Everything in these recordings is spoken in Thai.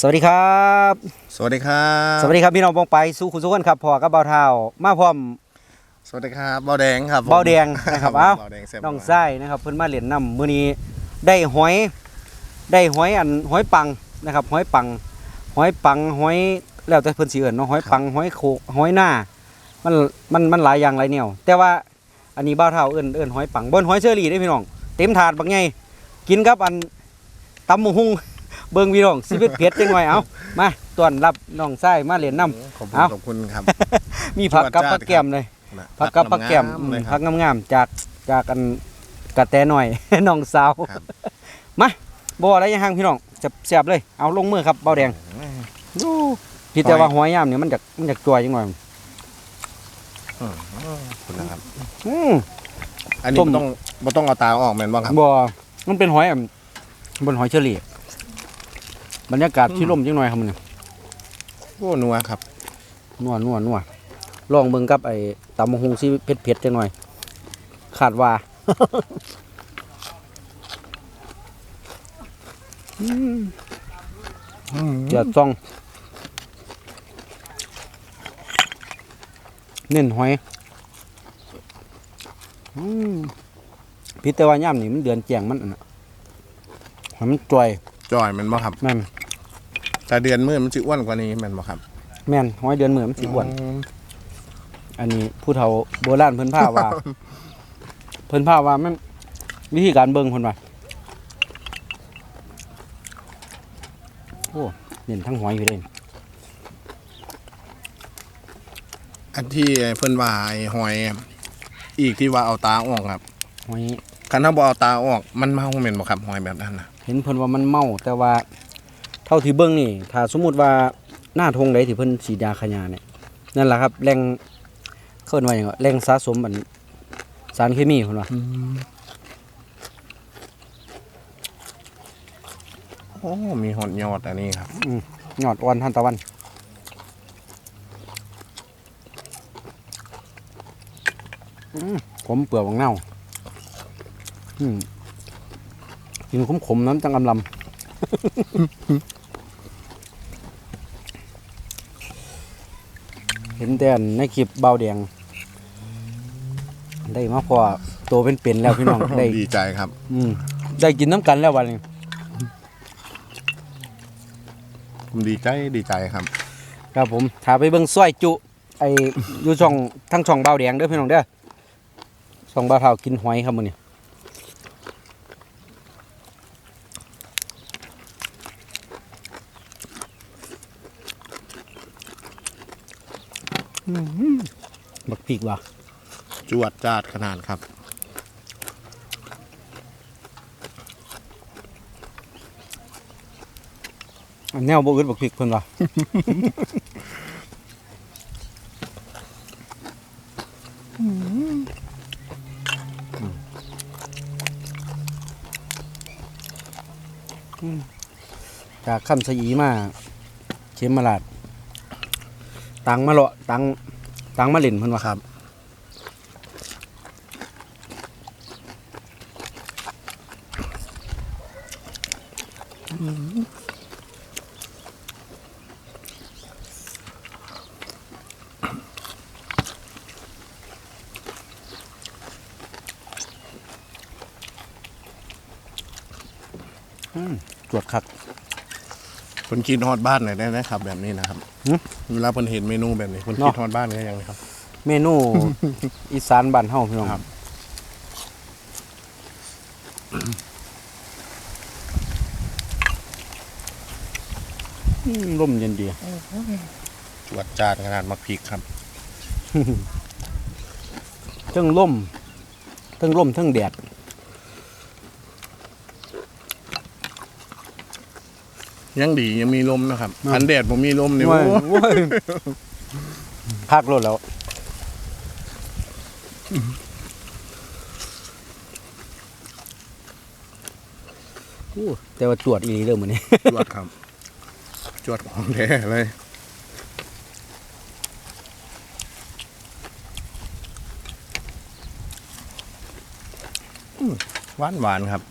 สวัสดีครับ สวัสดีครับ สวัสดีครับพี่น้องปองไปสู่คุณสุขนครับพอกับเบาเท้ามาพร้อมสวัสดีครับเบาแดงครับผมเบาแดงนะครับเอ้าเบาแดงแซ่บน้องไส้นะครับเพิ่นมาเหรียญนำมื้อนี้ได้หอยได้หอยอันหอยปังนะครับหอยปังหอยปังหอยแล้วแต่เพิ่นสิเอิ้นเนาะหอยปังหอยโขกหอยหน้ามันมันมันหลายอย่างหลายแนวแต่ว่าอันนี้เบาเท้าเอิ้นเอิ้นหอยปังบนหอยเชอรี่เด้พี่น้องเต็มถาดบักใหญ่กินกับอันตำหมูหุง เบิ่งพี่น้องสิเผ็ดเผ็ดจังหน่อยเอ้ามาต้อนรับน้องไส้มาเหรียญนำขอบคุณเอ้า ขอบคุณครับ มีผักกับจวดจ้าผักแก้มเลย นะผักกับผักแก้มงามๆเลยคผัรับ กงามๆจากจากกันกระแตหน่อย น้องสาวครับ มาบ่อะไรยังห่างพี่น้องจะเสียบเลย เอาลงมือครับเบาแดงดูพี่แต่ว่าหัวยามเนี่ยมันจากมันจากตัวจังหน่อยอืมขอบคุณนะครับ อืม อันนี้ต้ม บ่ต้องบ่ต้องเอาตาออกแม่นบ้างครับบ่มันเป็นหอยอะบนหอยเชอรี่ บรรยากาศที่ร่มจังหน่อยครับมันเนี่ยโอ้นัวครับนัวนัวนัวลองเบิ่งกับไอ้ตำมะฮุงซีเผ็ดเผ็ดๆจังหน่อยขาดว่าเดี๋ยวจ้อง เน้นหอยอืมพิแต่ว่าย่ำนี่มันเดือนแจงมันอันน่ะหอยมันจอย จอยแม่นบ่ครับแม่นแต่เดือนมืดมันสิอ้วนกว่านี้แม่นบ่ครับแม่นหอยเดือนเหมือนมันสิอ้วนมอันนี้ผู้เฒ่าโบราณเพิ่นพาว่า เพิ่นพาว่ามันวิธีการเบิ่งเพิ่นว่าโอ้เน้นทั้งหอยอยู่เด้อันที่เพิ่นว่าไอ้หอย อีกที่ว่าเอาตาออกครับหอยคันถ้าบ่เอาตาออก มันเมาแม่นบ่ครับหอยแบบนั้นน่ะ เห็นเพิ่นว่ามันเมาแต่ว่าเท่าที่เบิ่งนี่ถ้าสมมุติว่าหน้าทงใดที่เพิ่นฉีดยาขยาเนี่ยนั่นแหละครับแหล่งเขาเอิ้นว่าหยังแหล่งสะสมอันสารเคมีเพิ่นว่าโอ้มีหอดยอดอันนี้ครับยอดอ่อนทันตะวันอืมขมเปลือกของเน่าอืม กินขมๆนั้นจังอำลำเห็นแต่อันในคลิปเบาแดง ได้มาพอโตเป็นๆแล้วพี่น้องได้ดีใจครับ อืมได้กินน้ำกันแล้ววันนี้ผมดีใจดีใจครับ ครับผมถ้าไปเบิ่งซอยจุ ไออยู่ช่องทั้งช่องเบาแดงเด้อพี่น้องเด้อช่องเบาเท่ากินหอยครับมื้อนี้อื้อหือ บักพริกว่ะจวดจาดขนาดครับ อันแนวบ่อึดบักพริกเพิ่นว่ะ จากคำสยีมาเชมมาลาด ตังมาเลาะตัง ตังมาเล่นเพิ่นว่าครับจวดคัก เพิ่นคิดฮอดบ้านหน่อยได้ไหมครับ แบบนี้นะครับหึ เวลาเพิ่นเห็นเมนูแบบนี้เพิ่นเนาะคิดฮอดบ้านก็ยังครับ เมนู อีสานบ้านเฮาพี่น้องครับ อืมลมเย็นดี จวดจาดขนาดมักพริกครับ เทั้งลมเทั้งลมเทั้งแดด ยังดียังมีลมนะครับอันแดดผมมีลมเนี่ยโอ้โอ้ยโอ้ยพักรถแล้วอู้แต่ว่าจวดอีหลีเริ่มมือนี้จวดครับจวดของแท้เลยหวานหวานๆครับ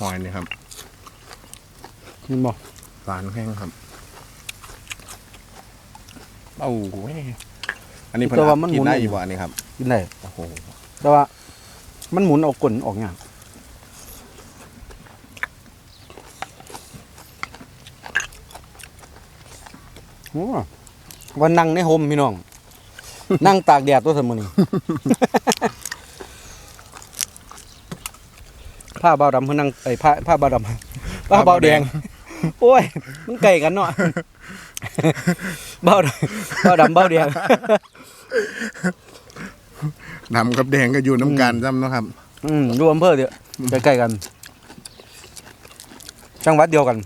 หอยนี่ครับนี่บอก หวานแห้งครับเอ้าเว้ยอันนี้เพิ่นแต่ว่ามันกิหมุนน ได้อยู่บ่อันนี้ครับกินได้โอ้โหแต่ว่า มันหมุนเอากลนออกยากโอ้วันนั่งในโฮมพี่น้อง นั่งตากแดดตัวเสมอนี่ผ้าเบาดำเพื่อนั่งไอ้ยผ้าผ้าเบาดำผ้าเบาแดง โอ้ยมันไก่กันเนาะเบาดำเบาดำเบาแดงดำกับแดงก็อยู่น้ำกันซ้ำเนาะครับ อืมดูอำเภอเดียวใกล้ๆกัน จังหวัดเดียวกัน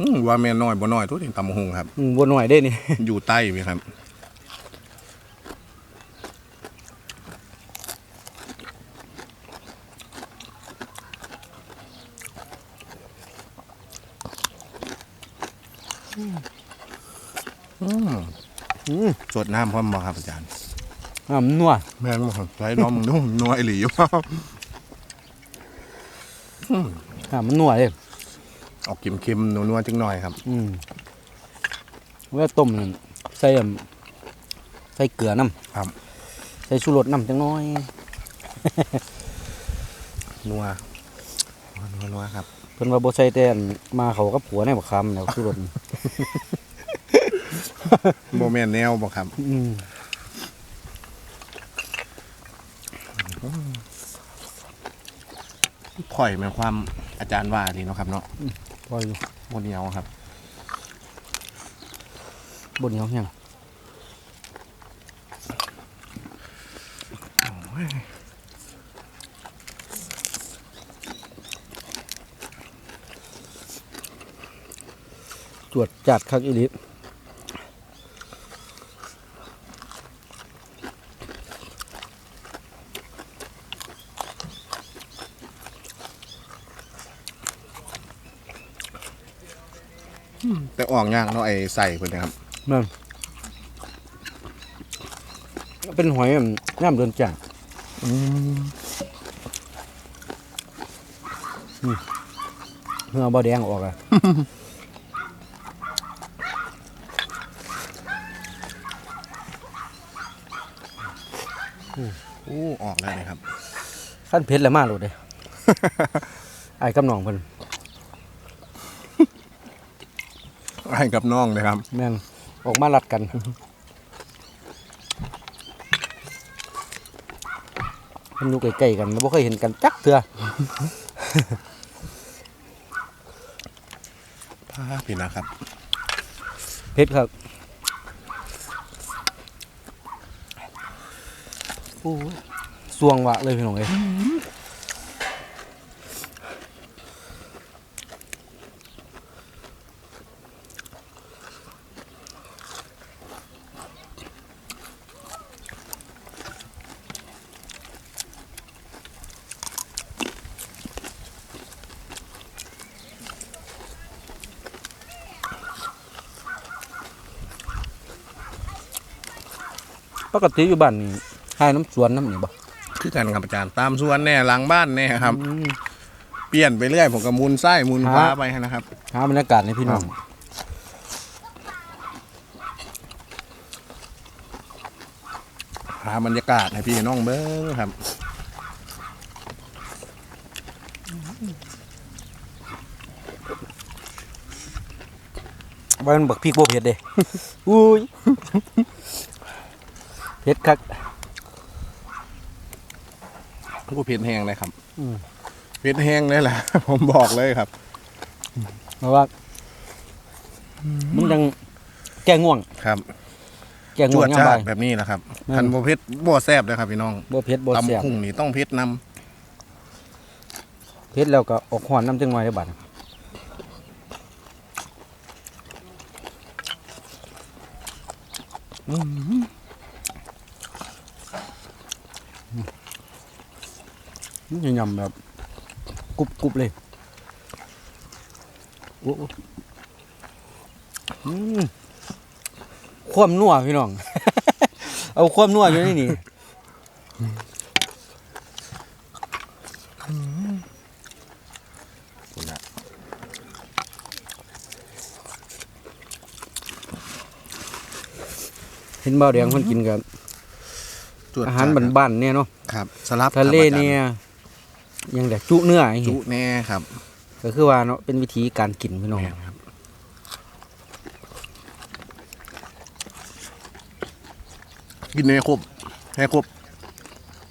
อืมว่าแม่น้อยบ่น้อยทุกทีตำบักหงครับอืมวนหน่อยได้นี่ อยู่ใต้ไหมครับ อืมสดน้ำพร้อมบ่ครับอาจารย์อ่ามันนัวแม่นบ่ครับใส่น้องมึงดูนัวไอหลีอยู่อ่ามันนัวเลยออกเค็มๆนัวๆจังหน่อยครับอืมเวลาต้มนั่นใส่อั่นใส่เกลือน้ำครับใส่ชูรสน้ำจังน้อย นัวนัวนัวๆครับ เพิ่นว่าบ่ใส่แต่อันมาเขากับผัวในบักคำแล้วชูรส โมแมนแนวบ่ครับอืมข่อยแม่นความอาจารย์ว่าดีเนาะครับเนาะพออยู่โมเดียวครับบนเหนียวแห้งจวดจัดคักอีหลี แต่ออกยากเนาะไอ้ใส่เพิ่นนะครับนั่นเป็นหอยอั่นน้ำเดินจ่างเมื่อบอแดงออกอะอู้ออกแล้วนะครับขั้นเพชรแล้วมาโลดเลยไอ้กำนองเพิ่น ให้กับน้องเลยครับ แม่นออกมาลัดกัน มันอยู่ใกล้ๆกันแล้วบ่เคยเห็นกันจักเถื่อพาพี่นะครับเพชรครับโอ้ยสวงวะเลยพี่น้องเอ้ย ปกติอยู่บ้านนี่ให้น้ำสวนน้ำนี่บ่คือกันครับอาจารย์ตามสวนแน่หลังบ้านแน่ครับ อืม เปลี่ยนไปเรื่อยผมก็หมุนไส้หมุนฮะขวาไปนะครับ หาบรรยากาศในพี่น้องหาบรรยากาศให้พี่น้องเบิ้งครับ ว่ามันบักพริกบ่เผ็ดเด้ อุ้ย เผ็ดคักผู้เพียนแห้งเลยครับอืมเพียนแห้งเลยแหละผมบอกเลยครับเพราะว่า มันยังแก้ง่วงครับ แก้จง่ววงดยามจ้าบ่ายแบบนี้แหละครับอืมคันโบเพชรบ่แซบเลยครับพี่น้องบ่เผ็ดบ่แซ่บตำคุ้งนี่ต้องเพชรนเผ็ดแล้วก็ออกหอนน้ำจังหน่อยได้บัดำ มมันจะยำแบบกรุบกรุบเลยโอ้โอ้อืมความนัวพี่น้อง เอาความนัวอยู่ในนี่คุณนะเห็นเบาแดงเพิ่นกินกับจวดอาหารจ้ดบ้านๆเนี่ยเนาะครับสลับทะเลครับอาจารเนี่ย ยังแต่จุเนื้ออย่างจุงี้แน่ครับก็คือว่าเนาะเป็นวิธีการกินพี่น้องแม่นครับกินให้ครบให้ครบ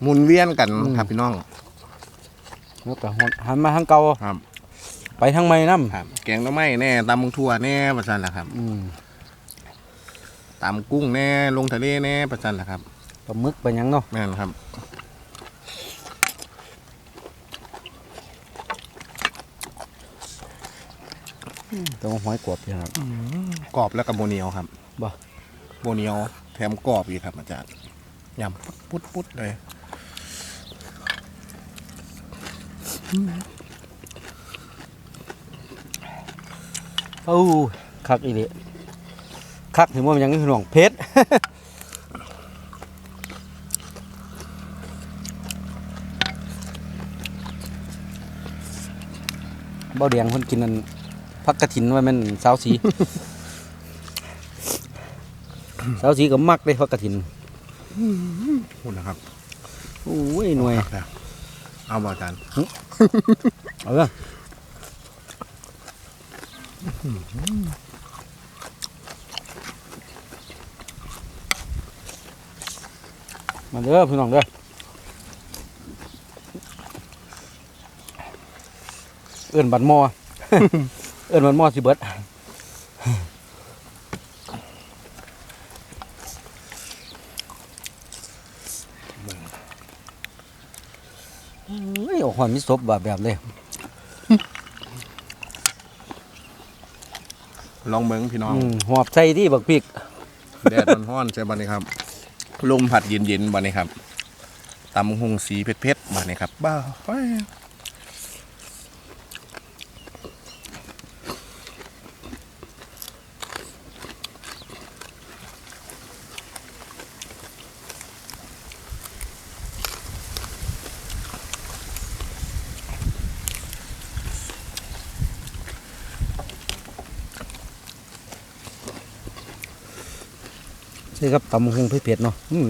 หมุนเวียนกันครับพี่น้องแล้วก็หันมาทางเก่าครับ ไปทางใหม่นํครับ แกงหน้ำไม้แน่ตำมึงทั่วแน่ประจันแหละครับอืมตำกุ้งแน่ลงทะเลแน่ประจันแหละครับปลาหมึกไปหยังเนาะแม่นครับ ต้องหอยกรอบพี่ครับกรอบแล้วกับโมเนียวครับบ่โมเนียวแถมกรอบอีกครับอาจารย์ยำปุ๊ดปุ๊ดๆเลยเอ้าคักอีเดะคักถึงว่ามันยังพี่น้องเพชรเบ้าแดงเพิ่นกินนั่น พักกระถินว่าแมันสาวสีสาวสีก็มักเลยพักกระถินพูดนะครับโอ้ยหน่วยครับแล้วเอาบ่อาจารย์เอาเด้อมาเด้อพี่น้องเด้อเอื้อนบันหมอ เอื้อนบันหมอสิเบิดเอ้ยโอ้โหมีศพแบบแบบเลย ลองเบิ้งพี่น้อง อืมหอบใส่ที่บักพริก แดดร้อนๆใช่บันนี้ครับลมผัดเย็นๆบันนี้ครับตำหงสีเผ็ดๆบันนี้ครับบ้า ไฟใช่ครับตำหงเผ็ดๆเนาะอืม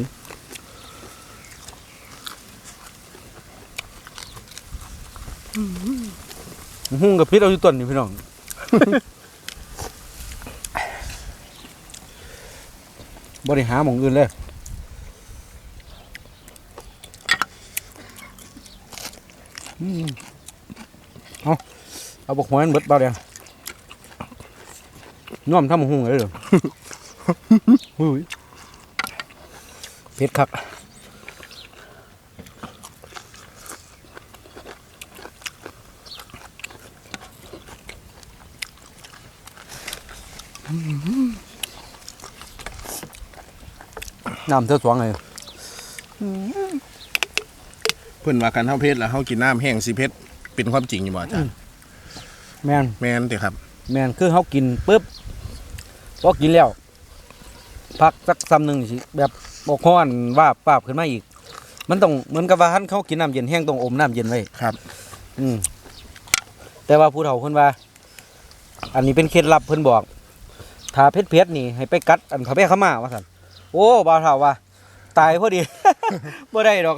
หงกับพริกเอาอยู่ต้นนี่พี่น้องบริหารหมองอื่นเลยอืมเอาเอาบกหัวมันเบิดเบาเดียวน้อมทำหงเลยเหรอ หุยเผ็ดคักน้ำเท่าสวงเลยเพื่อนว่ากันเท่าเพชรแล้วเฮากินน้ำแห้งสีเพชรเป็นความจริงอยู่บ่อาจารย์แมนแม่นเด้ครับ แมนคือเขากินปุ๊บพอกินแล้ว พักสักซ้ำหนึ่งสิแบบบ อกห้อนว่าบปาบขึ้นมาอีก มันต้องเหมือนกับว่าท่านเขากินน้ำเย็นแห้งต้องอมน้ำเย็นไว้ครับ อืมแต่ว่าผู้เฒ่าเพิ่นว่า อันนี้เป็นเคล็ดลับเพิ่นบอกถ้าเพชรเพชรนี่ให้ไปกัดอันพระแม่ขาวมาว่าซั่นโอ้บ่าวเฒ่าว่า ตายพอดี บ่ได้ดอก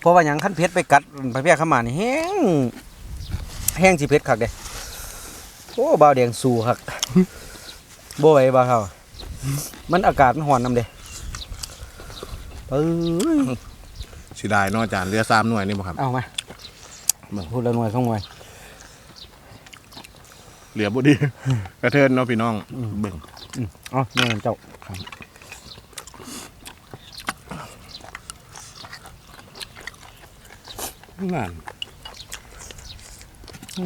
เพราะว่าหยังคันเพชรไปกัดพระแม่ขาวมานี่แห้งแห้งสิเพชรคักเด้โอ้บ่าวแดงสู้คัก บ่ไหวบ่าวเฒ่ามันอากาศมันร้อนนำเด้เอ้ยสิได้เนาะอาจารย์เรือสามหน่วยนี่บ่ครับ เอามาเบิ่ง พูดละหน่วยสองหน่วยเหลือบ่ดี กระเทินเนาะพี่น้องเบิ่งเอ๋อนี่เจ้านั่น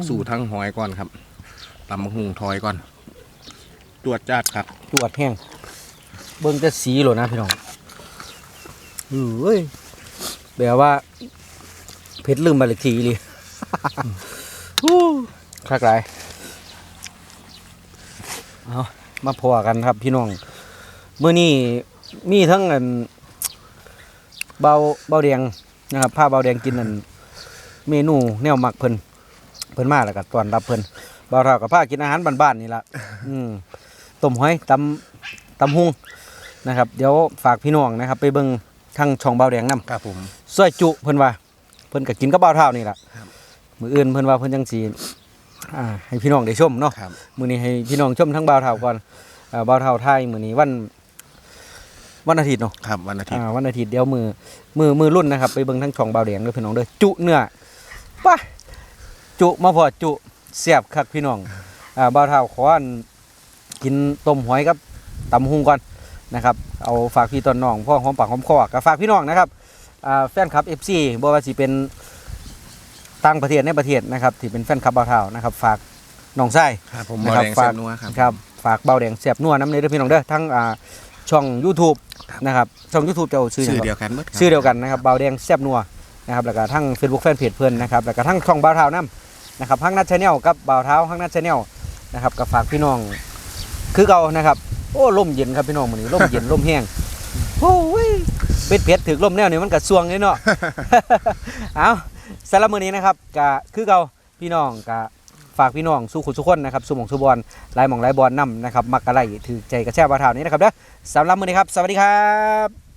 สู่ทั้งหอยก่อนครับตำบักหุงทอยก่อน ตรวจจัดครับจวดแห้งเบิ่งแต่สีโหลนะพี่น้องเอ้ยแบบว่า เพชรลืมบาเลขทีเลยฮู้คักหลายเอามาพอกันครับพี่น้องเมื่อนี้มีทั้งอันเบาเบาแดงนะครับผ้าเบาแดงกินนั่นเมนูแนวมักเพิ่นเพิ่นมากแล้วก็ตอนรับเพิ่นเบาเท่ากับผ้ากินอาหารบ้านๆนี่ละอืม ต้มหอยตำตำหุงนะครับ เดี๋ยวฝากพี่น้องนะครับ ไปเบิ่งทางช่องเบาแดงนํครับผมซอยจุเพิ่นว่า เพิ่นก็กินกับเบาเท่านี่ล่ะครับมื้ออื่นเพิ่นว่าเพิ่นจังสิอ่าให้พี่น้องได้ชมเนาะครับมื้อนี้ให้พี่น้องชมทั้งเบาเท่าก่อนอ่าเบาเท่าไทยมื้อนี้วันวันอาทิตย์เนาะครับวันอาทิตย์อ่าวันอาทิตย์เดี๋ยวมือมือมือรุ่นนะครับ ไปเบิ่งทั้งช่องเบาแดงด้วยพี่น้องเด้อจุเนื้อไป่ะจุมาพอจุเสียบคักพี่น้องอ่าเบาเท่าขออัน กินต้มหอยกับตำหุงก่อนนะครับเอาฝากพี่ตอนน้องพ่อหอมปากหอมคอกับฝากพี่น้องนะครับอ่าแฟนคลับ FC บ่ว่าสิเป็นต่างประเทศในประเทศนะครับที่เป็นแฟนคลับเบาเท่านะครับฝากน้องไส้ครับผมนะมอครับแดงฝาแซ่กบนัวครับครับฝากเบาแดงเสียบนัวน้ำเลยเด้อพี่น้องเด้อทั้งอ่าช่อง YouTube นะครับช่อง YouTube เจ้าชื่อหยังชื่อครับเดียวกันหมดครับชื่อเดียวกันนะครับเบาแดงแซบนัวนะครับแล้วก็ทั้ง Facebook แฟนเพจเพื่อนนะครับแล้วก็ทั้งช่องเบาเท้าน้ำนะครับห้างนัดชาแนลกับเบาเท้าห้างนัดชาแนลนะครับก็ฝากพี่น้อง คือเก่านะครับ โอ้ลมเย็นครับพี่น้องมื้อนี้ลมเย็นลมแห้งโอ้ยเป็ดเผ็ดถึกลมแนวนี้มันก็สวงเลยเนาะ เอาสำหรับมื้อนี้นะครับก็คือเก่าพี่น้องก็ฝากพี่น้องสู้ขุนสู้คนนะครับสู้หมองสู้บอลลายหมองลายบอลนํนะครับมักกะไลถือใจกระแช่บาเท้านี้นะครับเด้อสำหรับมื้อนี้ครับ สวัสดีครับ